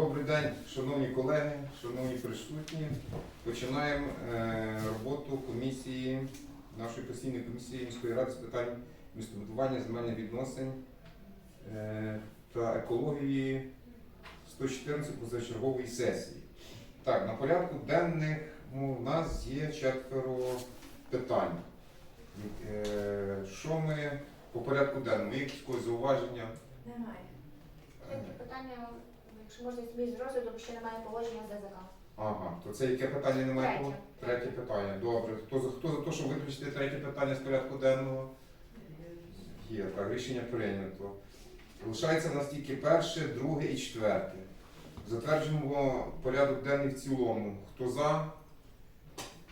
Добрий день, шановні колеги, шановні присутні. Починаємо е, роботу комісії, нашої постійної комісії міської ради з питань містобудування, земельних відносин е, та екології 114 позачергової сесії. Так, на порядку денних ну, у нас є четверо питань. Е, Що ми по порядку денному? Є якісь зауваження? Немає. Питання, якщо можна зміст з розгляду, ще немає погодження з ДЗК. Ага, то це яке питання немає? Третє. Третє питання. Добре. Хто за хто за те, щоб виключити третє питання з порядку денного? Є так, рішення прийнято. Лишається у нас тільки перше, друге і четверте. Затверджуємо порядок денний в цілому. Хто за?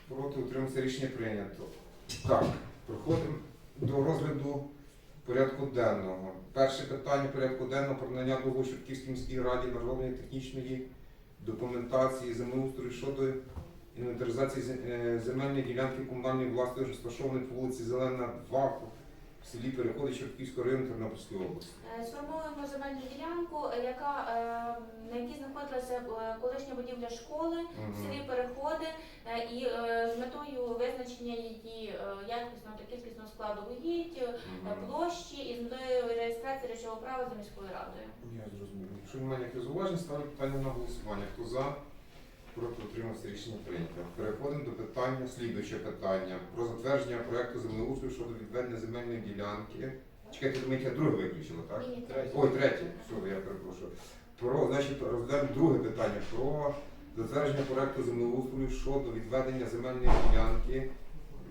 Проти утримався рішення прийнято. Так, проходимо до розгляду порядку денного. Перше питання порядку денного про надання договору Чортківській міській раді на технічної документації землеустрою щодо інвентаризації е, земельної ділянки комунальної власності, розташованої по вулиці Зелена 2 в селі Переходи Чортківського району Тернопільської області. Е, Сформуємо земельну ділянку, е, яка, е, на якій знаходилася колишня будівля школи в селі Переходи, і з метою визначення її якісного та кількісного складу угідь, площі і з метою реєстрації речового права за міською радою. Я зрозумів. Якщо немає ніяких зауважень, ставлю питання на голосування. Хто за? Проти утримався рішення прийнято. Переходимо до питання, слідуюче питання про затвердження проекту землеустрою щодо відведення земельної ділянки. Чекайте, ми яке друге виключили, так? Ні, третє. Ой, третє. Все, я перепрошую. Про, значить, розглядаємо друге питання про затвердження проекту землеустрою щодо відведення земельної ділянки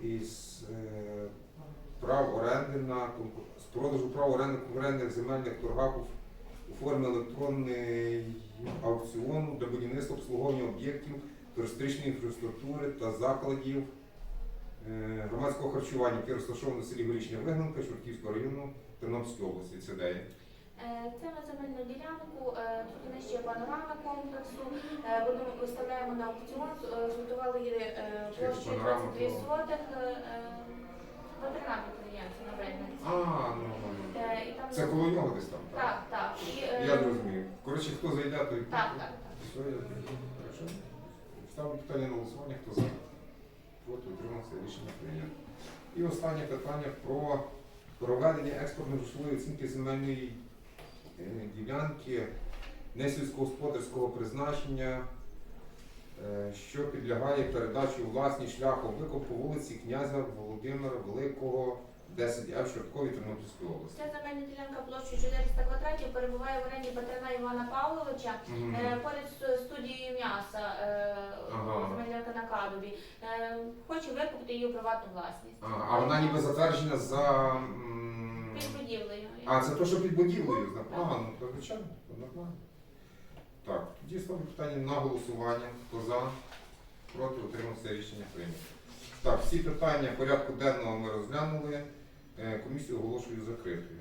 із е, прав оренди на з продажу прав оренди конкурентних земельних торгах у формі електронної аукціону для будівництва обслуговування об'єктів туристичної інфраструктури та закладів е, громадського харчування, які розташовані в селі Горішня Вигнанка Чортківського району Тернопільської області. Це де? є? Е, Це на земельну ділянку, е, тут нас ще панорама комплексу, воно виставляємо на аукціон, зготували її панораму 22 сотих, е, е, ветеринар підприємця на Бредниці. А, ну, ну, ну. Е, і там- Це коло нього десь там, так? Так, так. І, е, Я зрозумів. Коротше, хто зайде, той. Так, так, так. Все, я. Хорошо. Ставлю питання на голосування, хто за. Проти утримався рішення прийнято. І останнє питання про проведення експортно-грошової оцінки земельної е, ділянки несільськогосподарського призначення, е, що підлягає передачі у власність шляхом викуп по вулиці князя Володимира Великого, 10 в Чорткові Тернопільської області. Ця земельна ділянка площею 400 квадратів перебуває в оренді Петрина Івана Павловича. Мгм. Е, Поряд з студією м'яса е, Ага. земельна на Кадові. Е, Хоче викупити її у приватну власність. А, а вона ніби затверджена за. м, Під будівлею. А, це то, що під будівлею. зна- А, ну то звичайно, то нормально. Так, тоді ставлю питання на голосування. Хто за? Проти утримався рішення прийнято. Так, всі питання порядку денного ми розглянули. Е, Комісію оголошую закритою.